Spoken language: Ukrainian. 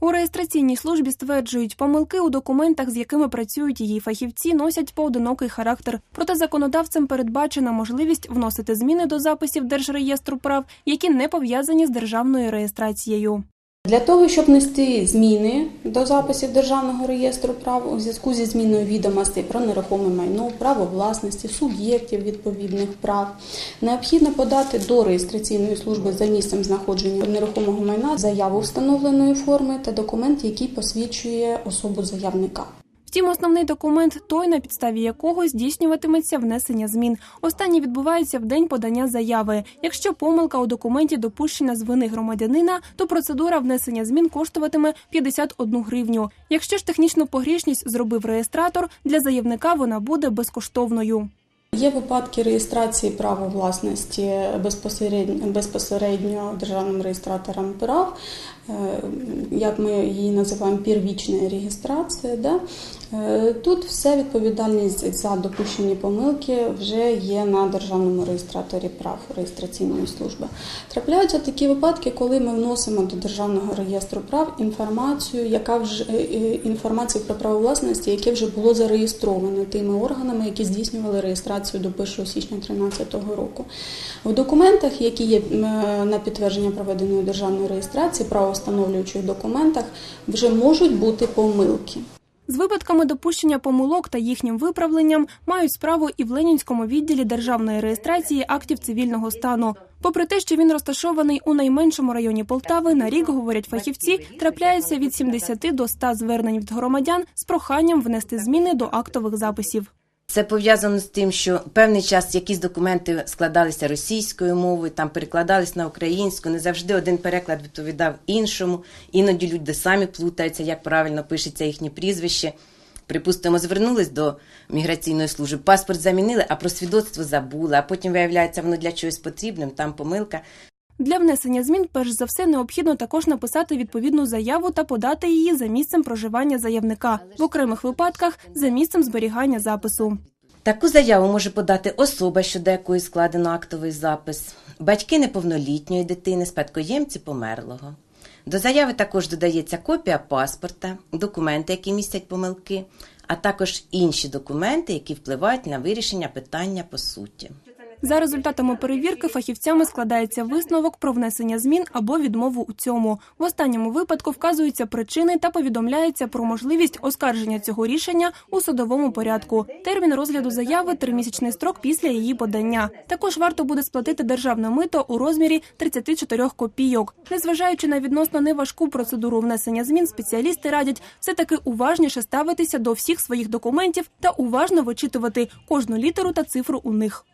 У реєстраційній службі стверджують, помилки у документах, з якими працюють її фахівці, носять поодинокий характер. Проте законодавцем передбачена можливість вносити зміни до записів Держреєстру прав, які не пов'язані з державною реєстрацією. Для того, щоб внести зміни до записів Державного реєстру прав у зв'язку зі зміною відомостей про нерухоме майно, право власності, суб'єктів відповідних прав, необхідно подати до реєстраційної служби за місцем знаходження нерухомого майна заяву встановленої форми та документ, який посвідчує особу заявника. Втім, основний документ той, на підставі якого здійснюватиметься внесення змін. Останній відбувається в день подання заяви. Якщо помилка у документі допущена з вини громадянина, то процедура внесення змін коштуватиме 51 гривню. Якщо ж технічну погрішність зробив реєстратор, для заявника вона буде безкоштовною. Є випадки реєстрації права власності безпосередньо, безпосередньо державним реєстратором прав, як ми її називаємо первічна реєстрація. Да? Е, Тут все відповідальність за допущені помилки вже є на державному реєстраторі прав реєстраційної служби. Трапляються такі випадки, коли ми вносимо до державного реєстру прав інформацію, яка вже е, е, інформацію про право власності, яке вже було зареєстровано тими органами, які здійснювали реєстрацію до 1 січня 2013 року. В документах, які є е, на підтвердження проведеної державної реєстрації, правовстановлюючих документах, вже можуть бути помилки. З випадками допущення помилок та їхнім виправленням мають справу і в Ленінському відділі державної реєстрації актів цивільного стану. Попри те, що він розташований у найменшому районі Полтави, на рік говорять фахівці, трапляється від 70 до 100 звернень від громадян з проханням внести зміни до актових записів. Це пов'язано з тим, що певний час якісь документи складалися російською мовою, там перекладались на українську. Не завжди один переклад відповідав іншому. Іноді люди самі плутаються, як правильно пишеться їхнє прізвище. Припустимо, звернулись до міграційної служби, паспорт замінили, а про свідоцтво забули. А потім виявляється, воно для чогось потрібним, там помилка. Для внесення змін, перш за все, необхідно також написати відповідну заяву та подати її за місцем проживання заявника, в окремих випадках за місцем зберігання запису. Таку заяву може подати особа, щодо якої складено актовий запис, батьки неповнолітньої дитини, спадкоємці померлого. До заяви також додається копія паспорта, документи, які містять помилки, а також інші документи, які впливають на вирішення питання по суті. За результатами перевірки фахівцями складається висновок про внесення змін або відмову у цьому. В останньому випадку вказуються причини та повідомляється про можливість оскарження цього рішення у судовому порядку. Термін розгляду заяви тримісячний строк після її подання. Також варто буде сплатити державне мито у розмірі 34 копійок. Незважаючи на відносно неважку процедуру внесення змін, спеціалісти радять все таки уважніше ставитися до всіх своїх документів та уважно вичитувати кожну літеру та цифру у них.